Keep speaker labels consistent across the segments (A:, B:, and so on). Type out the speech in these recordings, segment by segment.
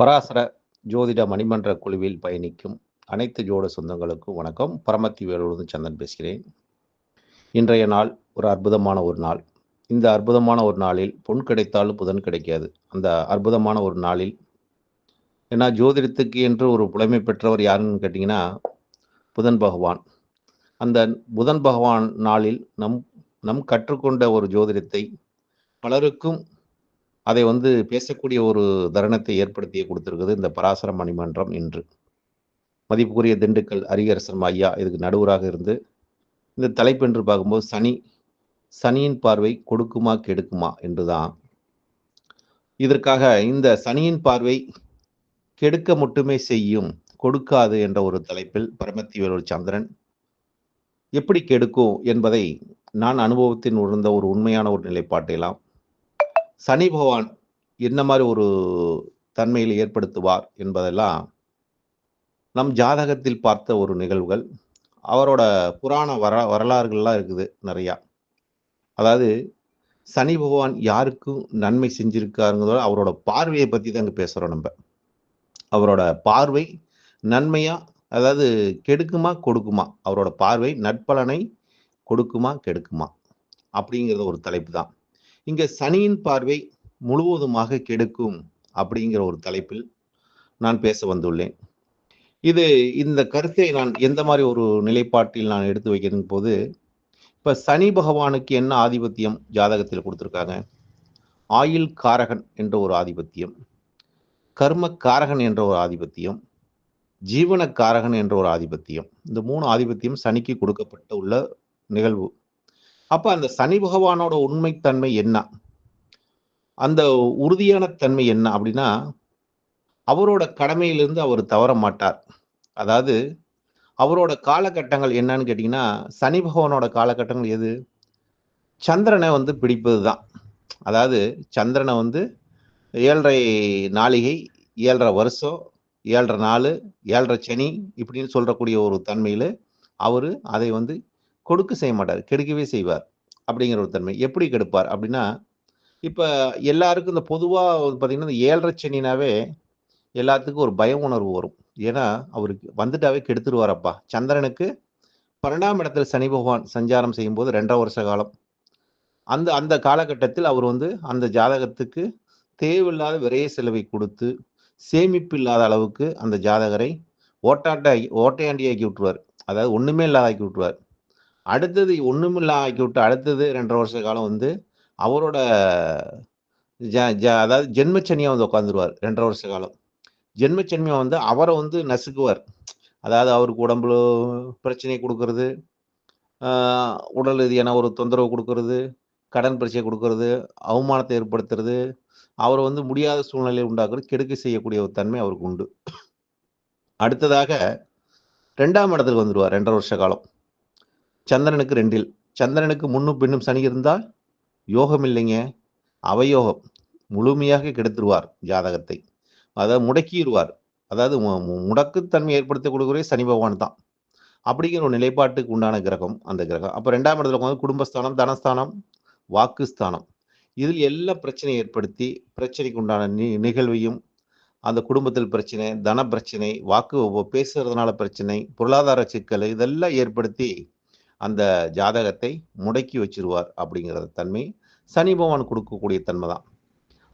A: பராசர ஜோதிட மணிமன்ற குழுவில் பயணிக்கும் அனைத்து ஜோட சொந்தங்களுக்கும் வணக்கம். பரமத்தி வேலூர்ந்து சந்தன் பேசுகிறேன். இன்றைய நாள் ஒரு அற்புதமான ஒரு நாள். இந்த அற்புதமான ஒரு நாளில் பொன் கிடைத்தாலும் புதன் கிடைக்காது. அந்த அற்புதமான ஒரு நாளில் ஏன்னா ஜோதிடத்துக்கு என்று ஒரு புலமை பெற்றவர் யாருன்னு கேட்டிங்கன்னா புதன் பகவான். அந்த புதன் பகவான் நாளில் நம் நம் கற்றுக்கொண்ட ஒரு ஜோதிடத்தை பலருக்கும் அதை வந்து பேசக்கூடிய ஒரு தருணத்தை ஏற்படுத்தி கொடுத்திருக்குது இந்த பராசர மணிமன்றம் இன்று. மதிப்புக்குரிய திண்டுக்கல் அரியரசன் ஐயா இதுக்கு நடுவராக இருந்து இந்த தலைப்பு என்று பார்க்கும்போது சனி சனியின் பார்வை கொடுக்குமா கெடுக்குமா என்றுதான். இதற்காக இந்த சனியின் பார்வை கெடுக்க மட்டுமே செய்யும் கொடுக்காது என்ற ஒரு தலைப்பில் பரமத்தி வேலூர் சந்திரன் எப்படி கெடுக்கும் என்பதை நான் அனுபவத்தின் உணர்ந்த ஒரு உண்மையான ஒரு நிலைப்பாட்டையெல்லாம் சனி பகவான் என்ன மாதிரி ஒரு தன்மையில் ஏற்படுத்துவார் என்பதெல்லாம் நம் ஜாதகத்தில் பார்த்த ஒரு நிகழ்வுகள். அவரோட புராண வர வரலாறுகள்லாம் இருக்குது நிறையா. அதாவது சனி பகவான் யாருக்கும் நன்மை செஞ்சிருக்காருங்கிறத அவரோட பார்வையை பற்றி தான் இங்கே பேசுகிறோம் நம்ம. அவரோட பார்வை நன்மையா அதாவது கெடுக்குமா கொடுக்குமா? அவரோட பார்வை நட்பலனை கொடுக்குமா கெடுக்குமா? அப்படிங்கிறது ஒரு தலைப்பு தான். இங்க சனியின் பார்வை முழுவதுமாக கெடுக்கும் அப்படிங்கிற ஒரு தலைப்பில் நான் பேச வந்துள்ளேன். இது இந்த கருத்தை நான் எந்த மாதிரி ஒரு நிலைப்பாட்டில் நான் எடுத்து வைக்கிற போது இப்ப சனி பகவானுக்கு என்ன ஆதிபத்தியம் ஜாதகத்தில் கொடுத்துருக்காங்க? ஆயுள் காரகன் என்ற ஒரு ஆதிபத்தியம் கர்ம காரகன் என்ற ஒரு ஆதிபத்தியம் ஜீவன காரகன் என்ற ஒரு ஆதிபத்தியம். இந்த மூணு ஆதிபத்தியம் சனிக்கு கொடுக்கப்பட்ட உள்ள நிகழ்வு. அப்ப அந்த சனி பகவானோட உண்மைத்தன்மை என்ன? அந்த உறுதியான தன்மை என்ன அப்படின்னா அவரோட கடமையிலிருந்து அவர் தவற மாட்டார். அதாவது அவரோட காலகட்டங்கள் என்னன்னு கேட்டிங்கன்னா சனி பகவானோட காலகட்டங்கள் எது? சந்திரனை வந்து பிடிப்பது தான் அதாவது சந்திரனை வந்து ஏழரை நாளிகை ஏழரை வருஷம் ஏழரை நாள் ஏழரை சனி இப்படின்னு சொல்றக்கூடிய ஒரு தன்மையில் அவர் அதை வந்து கொடுக்க செய்ய மாட்டார். கெடுக்கவே செய்வார். அப்படிங்கிற ஒரு தன்மை. எப்படி கெடுப்பார் அப்படின்னா இப்போ எல்லாருக்கும் இந்த பொதுவாக பார்த்தீங்கன்னா இந்த ஏழரை சனினாவே எல்லாத்துக்கும் ஒரு பய உணர்வு வரும். ஏன்னா அவருக்கு வந்துட்டாவே கெடுத்துருவாரப்பா. சந்திரனுக்கு பன்னெண்டாம் இடத்துல சனி பகவான் சஞ்சாரம் செய்யும்போது ரெண்டரை வருஷ காலம். அந்த அந்த காலகட்டத்தில் அவர் வந்து அந்த ஜாதகத்துக்கு தேவையில்லாத விரைய செலவை கொடுத்து சேமிப்பு இல்லாத அளவுக்கு அந்த ஜாதகரை ஓட்டாட்ட ஓட்டையாண்டியாக்கி விட்டுருவார். அதாவது ஒன்றுமே இல்லாத ஆக்கி விட்டுருவார். அடுத்தது ஒன்றுமில்லா ஆக்கி விட்டு அடுத்தது ரெண்டரை வருஷ காலம் வந்து அவரோட ஜ ஜ அதாவது ஜென்மச்சனியாக வந்து உட்காந்துருவார் ரெண்டரை வருஷ காலம். ஜென்மச்சன்மியாக வந்து அவரை வந்து நசுக்குவார். அதாவது அவருக்கு உடம்புல பிரச்சனை கொடுக்கறது உடல் ரீதியான ஒரு தொந்தரவு கொடுக்கறது கடன் பிரச்சனை கொடுக்கறது அவமானத்தை ஏற்படுத்துறது அவரை வந்து முடியாத சூழ்நிலையை உண்டாக்குறது கெடுக்க செய்யக்கூடிய ஒரு தன்மை அவருக்கு உண்டு. அடுத்ததாக ரெண்டாம் இடத்துக்கு வந்துடுவார் ரெண்டரை வருஷ காலம். சந்திரனுக்கு ரெண்டில். சந்திரனுக்கு முன்னும் பின்னும் சனி இருந்தால் யோகம் இல்லைங்க அவயோகம் முழுமையாக கெடுத்துருவார் ஜாதகத்தை. அதை முடக்கிடுவார் அதாவது முடக்குத்தன்மை ஏற்படுத்தி கொடுக்குறே சனி பகவான் தான். அப்படிங்கிற ஒரு நிலைப்பாட்டுக்கு உண்டான கிரகம் அந்த கிரகம். அப்போ ரெண்டாம் இடத்துல உட்காந்து குடும்பஸ்தானம் தனஸ்தானம் வாக்குஸ்தானம். இதில் எல்லா பிரச்சனையை ஏற்படுத்தி பிரச்சனைக்கு உண்டான நி நிகழ்வையும் அந்த குடும்பத்தில் பிரச்சனை தன பிரச்சனை வாக்கு பேசுறதுனால பிரச்சனை பொருளாதார சிக்கல் இதெல்லாம் ஏற்படுத்தி அந்த ஜாதகத்தை முடக்கி வச்சிருவார் அப்படிங்கிற தன்மை சனி பகவான் கொடுக்கக்கூடிய தன்மை தான்.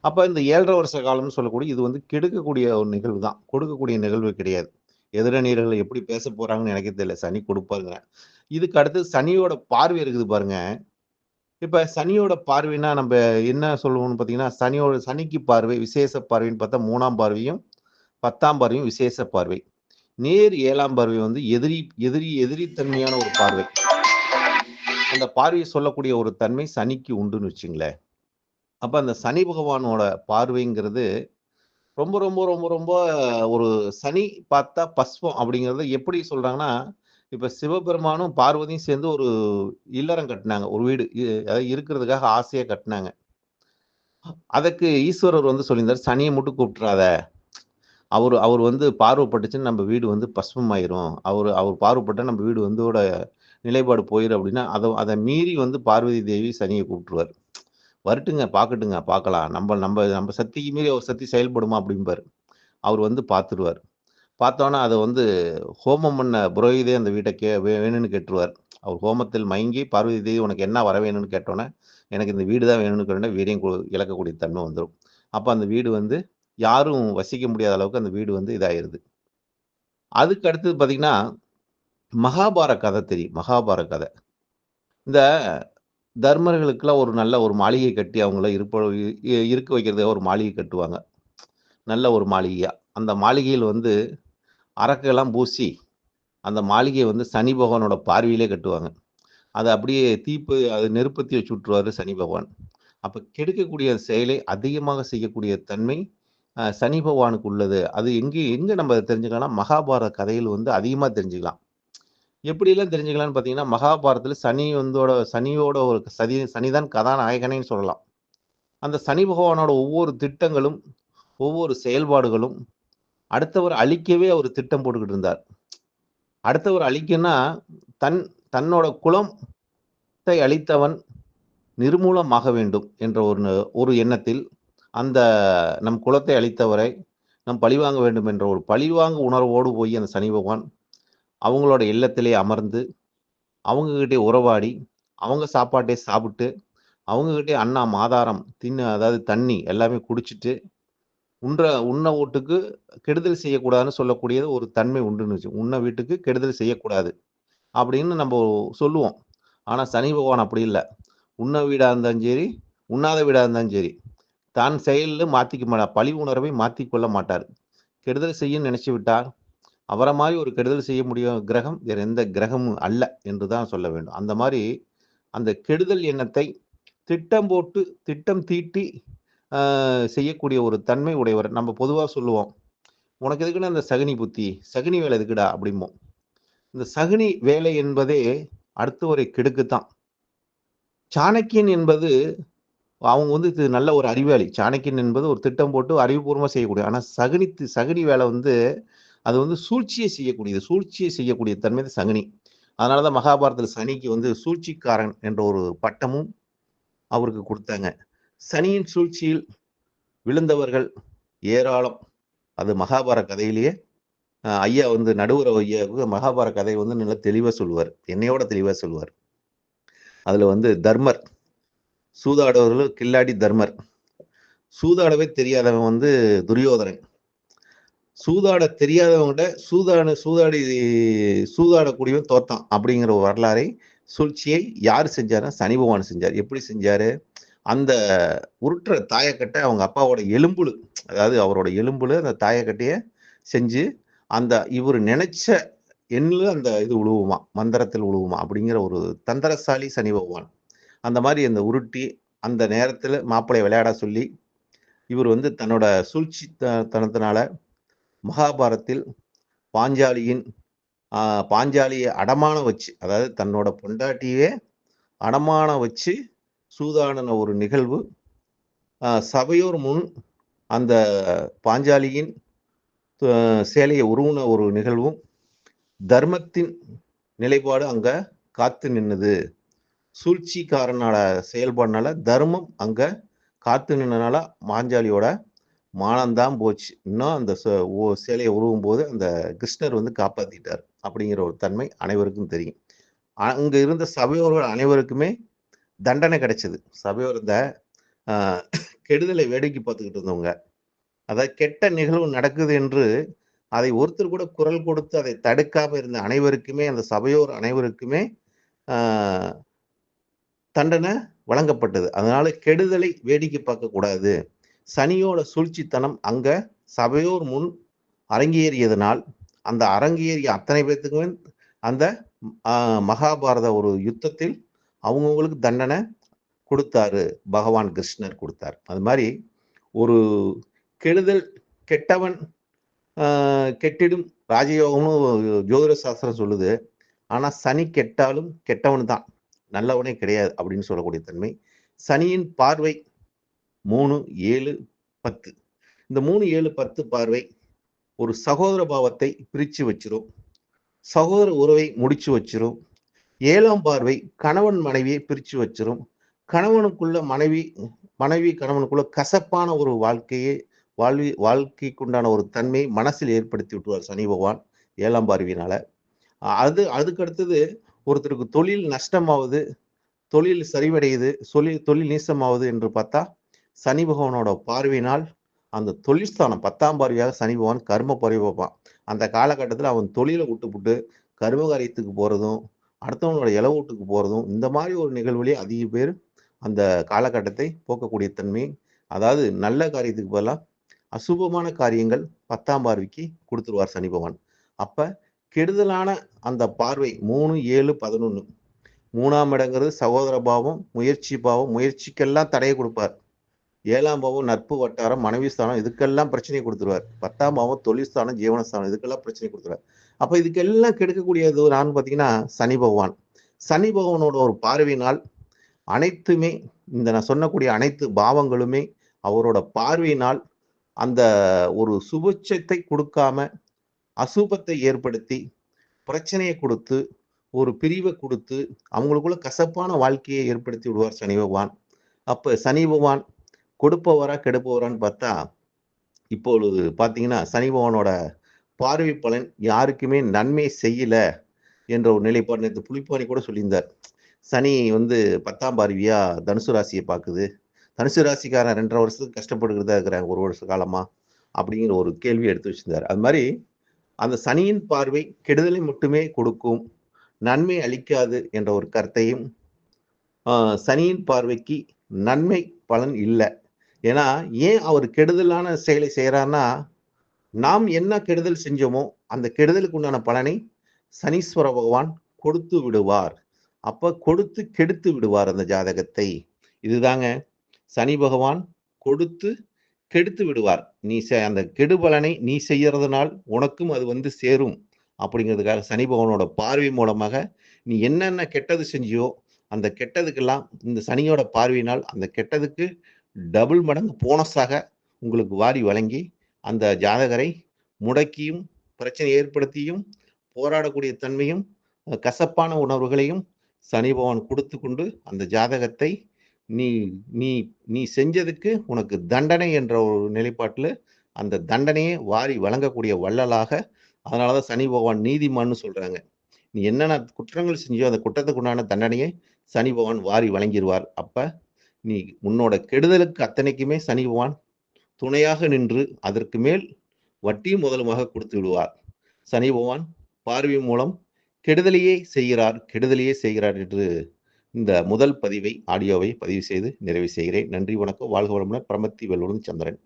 A: அப்போ இந்த ஏழரை வருஷ காலம்னு சொல்லக்கூடிய இது வந்து கெடுக்கக்கூடிய ஒரு நிகழ்வு தான். கொடுக்கக்கூடிய நிகழ்வு கிடையாது. எதிரணியர்கள் எப்படி பேச போகிறாங்கன்னு எனக்கு தெரியல. சனி கொடுப்பாருங்க. இதுக்கு அடுத்து சனியோட பார்வை இருக்குது பாருங்க. இப்போ சனியோட பார்வைனா நம்ம என்ன சொல்லுவோம்னு பார்த்தீங்கன்னா சனியோட சனிக்கு பார்வை விசேஷ பார்வைன்னு பார்த்தா மூணாம் பார்வையும் பத்தாம் பார்வையும் விசேஷ பார்வை. நேர் ஏழாம் பார்வை வந்து எதிரி எதிரி எதிரித்தன்மையான ஒரு பார்வை. அந்த பார்வையை சொல்லக்கூடிய ஒரு தன்மை சனிக்கு உண்டுன்னு வச்சுங்களேன். அப்ப அந்த சனி பகவானோட பார்வைங்கிறது ரொம்ப ரொம்ப ரொம்ப ரொம்ப ஒரு சனி பார்த்தா பஸ்வம் அப்படிங்கிறத எப்படி சொல்றாங்கன்னா இப்ப சிவபெருமானும் பார்வதியும் சேர்ந்து ஒரு இல்லறம் கட்டினாங்க ஒரு வீடு அதாவது இருக்கிறதுக்காக ஆசையா கட்டினாங்க. அதற்கு ஈஸ்வரர் வந்து சொல்லியிருந்தார் சனியை மட்டும் கூப்பிட்றாத அவர் அவர் வந்து பார்வைப்பட்டுச்சுன்னு நம்ம வீடு வந்து பஸ்மமாயிரும் அவர் அவர் பார்வைப்பட்டால் நம்ம வீடு வந்து நிலைப்பாடு போயிடும் அப்படின்னா அதை அதை மீறி வந்து பார்வதி தேவி சனியை கூப்பிட்டுருவார். வரட்டுங்க பார்க்கட்டுங்க பார்க்கலாம் நம்ம நம்ம நம்ம சக்திக்கு மீறி ஒரு சக்தி செயல்படுமா அப்படிம்பார். அவர் வந்து பார்த்துருவார் பார்த்தோன்னா அதை வந்து ஹோமம் பண்ண புரோகிதே அந்த வீட்டை கே வே வேணும்னு கேட்டுருவார். அவர் ஹோமத்தில் மயங்கி பார்வதி தேவி உனக்கு என்ன வர வேணும்னு கேட்டோன்னே எனக்கு இந்த வீடு தான் வேணும்னு கேட்டோன்னே வீரியம் இழக்கக்கூடிய தன்மை வந்துடும் அப்போ அந்த வீடு வந்து யாரும் வசிக்க முடியாத அளவுக்கு அந்த வீடு வந்து இதாயிருது. அதுக்கு அடுத்தது பார்த்தீங்கன்னா மகாபாரத கதை தெரியும் மகாபாரத கதை. இந்த தர்மர்களுக்கெல்லாம் ஒரு நல்ல ஒரு மாளிகை கட்டி அவங்கள இருப்ப இ- இருக்க வைக்கிறதுக்காக ஒரு மாளிகை கட்டுவாங்க. நல்ல ஒரு மாளிகையாக அந்த மாளிகையில் வந்து அரக்கெல்லாம் பூசி அந்த மாளிகையை வந்து சனி பகவானோட பார்வையிலே கட்டுவாங்க. அதை அப்படியே தீப்பு அது நெருப்பத்தி வச்சு விட்டுருவாரு சனி பகவான். அப்போ கெடுக்கக்கூடிய செயலை அதிகமாக செய்யக்கூடிய தன்மை சனி பகவானுக்கு உள்ளது. அது எங்கே எங்கே நம்ம தெரிஞ்சுக்கலாம் மகாபாரத கதையில் வந்து அதிகமாக தெரிஞ்சுக்கலாம். எப்படியெல்லாம் தெரிஞ்சுக்கலாம்னு பார்த்தீங்கன்னா மகாபாரதத்தில் சனி வந்தோட சனியோட ஒரு சதி சனிதான் கதாநாயகனேன்னு சொல்லலாம். அந்த சனி பகவானோட ஒவ்வொரு திட்டங்களும் ஒவ்வொரு செயல்பாடுகளும் அடுத்தவர் அழிக்கவே அவர் திட்டம் போட்டுக்கிட்டு இருந்தார். அடுத்தவர் அழிக்கன்னா தன் தன்னோட குலத்தை அழித்தவன் நிர்மூலமாக வேண்டும் என்ற ஒரு ஒரு எண்ணத்தில் அந்த நம் குலத்தை அழித்தவரை நம் பழிவாங்க வேண்டும் என்ற ஒரு பழிவாங்க உணர்வோடு போய் அந்த சனி பகவான் அவங்களோட இல்லத்திலே அமர்ந்து அவங்ககிட்டே உறவாடி அவங்க சாப்பாட்டை சாப்பிட்டு அவங்ககிட்டே அண்ணா மாதாரம் தின்னு அதாவது தண்ணி எல்லாமே குடிச்சிட்டு உண்ற உண்ண வீட்டுக்கு கெடுதல் செய்யக்கூடாதுன்னு சொல்லக்கூடியது ஒரு தன்மை உண்டுன்னு வச்சு உண்ண வீட்டுக்கு கெடுதல் செய்யக்கூடாது அப்படின்னு நம்ம சொல்லுவோம். ஆனால் சனி பகவான் அப்படி இல்லை. உண்ண வீடாக இருந்தாலும் சரி உண்ணாத வீடாக இருந்தாலும் சரி தான் செயலில் மாற்றிக்க மாட்டார் பழி உணர்வை மாற்றிக்கொள்ள மாட்டார். கெடுதல் செய்யும் நினச்சி விட்டார் அவரை மாதிரி ஒரு கெடுதல் செய்ய முடியும் கிரகம் வேறு எந்த கிரகமும் அல்ல என்று தான் சொல்ல வேண்டும். அந்த மாதிரி அந்த கெடுதல் எண்ணத்தை திட்டம் போட்டு திட்டம் தீட்டி செய்யக்கூடிய ஒரு தன்மை உடையவர் நம்ம பொதுவாக சொல்லுவோம். உனக்கு எதுக்குன்னா அந்த சகுனி புத்தி? சகுனி வேலை எதுக்குடா? அப்படிம்போம். இந்த சகுனி வேலை என்பதே அடுத்தவரை கெடுக்குத்தான். சாணக்கியன் என்பது அவங்க வந்து இது நல்ல ஒரு அறிவாளி. சாணக்கியன் என்பது ஒரு திட்டம் போட்டு அறிவுபூர்வமாக செய்யக்கூடிய. ஆனால் சகுனி சகுனி வேலை வந்து அது வந்து சூழ்ச்சியை செய்யக்கூடியது சூழ்ச்சியை செய்யக்கூடிய தன்மை தான் அதனால தான் மகாபாரதத்தில் சனிக்கு வந்து சூழ்ச்சிக்காரன் என்ற ஒரு பட்டமும் அவருக்கு கொடுத்தாங்க. சனியின் சூழ்ச்சியில் விழுந்தவர்கள் ஏராளம். அது மகாபாரத கதையிலேயே ஐயா வந்து நடுவர் ஐயாவுக்கு மகாபாரத கதை வந்து நல்லா தெளிவாக சொல்லுவார். என்னையோட தெளிவாக சொல்லுவார். அதில் வந்து தர்மர் சூதாடுவர்கள் கில்லாடி தர்மர். சூதாடவே தெரியாதவன் வந்து துரியோதனன். சூதாட தெரியாதவங்கள்ட்ட சூதாடு சூதாடி சூதாடக்கூடியவன் தோத்தான் அப்படிங்கிற ஒரு வரலாறை சூழ்ச்சியை யார் செஞ்சாருன்னா சனி பகவான் செஞ்சார். எப்படி செஞ்சாரு? அந்த உருட்டுற தாயக்கட்டை அவங்க அப்பாவோட எலும்புழு அதாவது அவரோட எலும்புல அந்த தாயக்கட்டையை செஞ்சு அந்த இவர் நினைச்ச எண்ணில் அந்த இது உழுவுமா மந்திரத்தில் உழுவுமா அப்படிங்கிற ஒரு தந்திரசாலி சனி பகவான். அந்த மாதிரி அந்த உருட்டி அந்த நேரத்தில் மாப்பிள்ளையை விளையாட சொல்லி இவர் வந்து தன்னோட சூழ்ச்சி த- தனத்தினால மகாபாரத்தில் பாஞ்சாலியின் பாஞ்சாலியை அடமான வச்சு அதாவது தன்னோட பொண்டாட்டியே அடமான வச்சு சூதாடின ஒரு நிகழ்வு. சபையோர் முன் அந்த பாஞ்சாலியின் சேலையை உருவின ஒரு நிகழ்வும் தர்மத்தின் நிலைப்பாடு அங்கே காத்து நின்னுது. சூழ்ச்சிக்காரனோட செயல்பாடுனால தர்மம் அங்கே காத்து நின்னனால பாஞ்சாலியோட மானந்தான் போச்சு. இன்னும் அந்த ச- ஓ- சேலையை உருவும் போது அந்த கிருஷ்ணர் வந்து காப்பாத்திட்டார் அப்படிங்கிற ஒரு தன்மை அனைவருக்கும் தெரியும். அங்க இருந்த சபையோர்கள் அனைவருக்குமே தண்டனை கிடைச்சது. சபையோர் இந்த கெடுதலை வேடிக்கை பார்த்துக்கிட்டு இருந்தவங்க. அதாவது கெட்ட நிகழ்வு நடக்குது என்று அதை ஒருத்தர் கூட குரல் கொடுத்து அதை தடுக்காம இருந்த அனைவருக்குமே அந்த சபையோர் அனைவருக்குமே தண்டனை வழங்கப்பட்டது. அதனால கெடுதலை வேடிக்கை பார்க்க கூடாது சனியோட சூழ்ச்சித்தனம் அங்க சபையோர் முன் அரங்கேறியதனால் அந்த அரங்கேறிய அத்தனை பேர்த்துக்குமே அந்த மகாபாரத ஒரு யுத்தத்தில் அவங்கவுங்களுக்கு தண்டனை கொடுத்தாரு. பகவான் கிருஷ்ணர் கொடுத்தார். அது மாதிரி ஒரு கெடுதல் கெட்டவன் கெட்டிடும் ராஜயோகம்னு ஜோதிட சாஸ்திரம் சொல்லுது. ஆனால் சனி கெட்டாலும் கெட்டவன் தான். நல்லவனே கிடையாது அப்படின்னு சொல்லக்கூடிய தன்மை. சனியின் பார்வை மூணு ஏழு பத்து. இந்த மூணு ஏழு பத்து பார்வை ஒரு சகோதர பாவத்தை பிரித்து வச்சிரும். சகோதர உறவை முடிச்சு வச்சிரும். ஏழாம் பார்வை கணவன் மனைவியை பிரித்து வச்சிரும். கணவனுக்குள்ள மனைவி மனைவி கணவனுக்குள்ள கசப்பான ஒரு வாழ்க்கையை வாழ்வி வாழ்க்கைக்குண்டான ஒரு தன்மை மனசில் ஏற்படுத்தி விட்டுவார் சனி பகவான் ஏழாம் பார்வையினால. அது அதுக்கு அடுத்தது ஒருத்தருக்கு தொழில் நஷ்டமாவது தொழில் சரிவடையுது தொழில் தொழில் நீசமாவது என்று பார்த்தா சனி பகவானோட பார்வையினால் அந்த தொழிற்ஸ்தானம் பத்தாம் பார்வையாக சனி பகவான் கர்ம பார்வை பார்ப்பான். அந்த காலகட்டத்தில் அவன் தொழிலை விட்டுப்புட்டு கர்ம காரியத்துக்கு போகிறதும் அடுத்தவங்களோட இளவு வீட்டுக்கு போகிறதும் இந்த மாதிரி ஒரு நிகழ்வுலேயே அதிக பேர் அந்த காலகட்டத்தை போக்கக்கூடிய தன்மை அதாவது நல்ல காரியத்துக்கு பதிலாக அசுபமான காரியங்கள் பத்தாம் பார்வைக்கு கொடுத்துருவார் சனி பகவான். அப்போ கெடுதலான அந்த பார்வை மூணு ஏழு பதினொன்று மூணாம் இடங்கிறது சகோதர பாவம் முயற்சி பாவம் முயற்சிக்கெல்லாம் தடையை கொடுப்பார். ஏழாம் பாவம் நட்பு வட்டாரம் மனைவி ஸ்தானம் இதுக்கெல்லாம் பிரச்சனையை கொடுத்துருவார். பத்தாம் பாவம் தொழில் ஸ்தானம் ஜீவனஸ்தானம் இதுக்கெல்லாம் பிரச்சனை கொடுத்துருவார். அப்போ இதுக்கெல்லாம் கெடுக்கக்கூடியது நான் பார்த்தீங்கன்னா சனி பகவான். சனி பகவானோட ஒரு பார்வையினால் அனைத்துமே இந்த நான் சொன்னக்கூடிய அனைத்து பாவங்களுமே அவரோட பார்வையினால் அந்த ஒரு சுபட்சத்தை கொடுக்காம அசுபத்தை ஏற்படுத்தி பிரச்சனையை கொடுத்து ஒரு பிரிவை கொடுத்து அவங்களுக்குள்ள கசப்பான வாழ்க்கையை ஏற்படுத்தி விடுவார் சனி பகவான். அப்போ சனி பகவான் கொடுப்பவரா கெடுப்பவரான்னு பார்த்தா இப்பொழுது பார்த்தீங்கன்னா சனி பகவானோட பார்வை பலன் யாருக்குமே நன்மை செய்யல என்ற ஒரு நிலைப்பாடு. நேற்று புலிப்பாணி கூட சொல்லியிருந்தார். சனி வந்து பத்தாம் பார்வையா தனுசு ராசியை பார்க்குது. தனுசு ராசிக்காரன் ரெண்டரை வருஷத்துக்கு கஷ்டப்படுகிறதா இருக்கிறாங்க ஒரு வருஷ காலமா அப்படிங்கிற ஒரு கேள்வி எடுத்து வச்சிருந்தார். அது மாதிரி அந்த சனியின் பார்வை கெடுதலை மட்டுமே கொடுக்கும் நன்மை அளிக்காது என்ற ஒரு கருத்தையும் சனியின் பார்வைக்கு நன்மை பலன் இல்லை. ஏன்னா ஏன் அவர் கெடுதலான செயலை செய்கிறாருன்னா நாம் என்ன கெடுதல் செஞ்சோமோ அந்த கெடுதலுக்கு உண்டான பலனை சனீஸ்வர பகவான் கொடுத்து விடுவார். அப்போ கொடுத்து கெடுத்து விடுவார் அந்த ஜாதகத்தை. இதுதாங்க சனி பகவான் கொடுத்து கெடுத்து விடுவார். நீ அந்த கெடுபலனை நீ செய்யறதுனால் உனக்கும் அது வந்து சேரும். அப்படிங்கிறதுக்காக சனி பகவானோட பார்வை மூலமாக நீ என்னென்ன கெட்டது செஞ்சியோ அந்த கெட்டதுக்கெல்லாம் இந்த சனியோட பார்வையினால் அந்த கெட்டதுக்கு டபுள் மடங்கு போனஸாக உங்களுக்கு வாரி வழங்கி அந்த ஜாதகரை முடக்கியும் பிரச்சனை ஏற்படுத்தியும் போராடக்கூடிய தன்மையும் கசப்பான உணர்வுகளையும் சனி பகவான் கொடுத்து கொண்டு அந்த ஜாதகத்தை நீ நீ நீ செஞ்சதுக்கு உனக்கு தண்டனை என்ற ஒரு நிலைப்பாட்டில் அந்த தண்டனையை வாரி வழங்கக்கூடிய வள்ளலாக அதனாலதான் சனி பகவான் நீதிமான்னு சொல்கிறாங்க நீ என்னென்ன குற்றங்கள் செஞ்சோ அந்த குற்றத்துக்கு உண்டான தண்டனையை சனி பகவான் வாரி வழங்கிடுவார் அப்போ நீ உன்னோட கெடுதலுக்கு அத்தனைக்குமே சனி பகவான் துணையாக நின்று அதற்கு மேல் வட்டியும் முதலுமாக கொடுத்து விடுவார். சனி பகவான் பார்வை மூலம் கெடுதலையே செய்கிறார் கெடுதலையே செய்கிறார் என்று இந்த முதல் பதிவை ஆடியோவை பதிவு செய்து நிறைவு செய்கிறேன். நன்றி வணக்கம். வாழ்க வளமுடன். பிரமத்தி வெல்லுடன் சந்திரன்.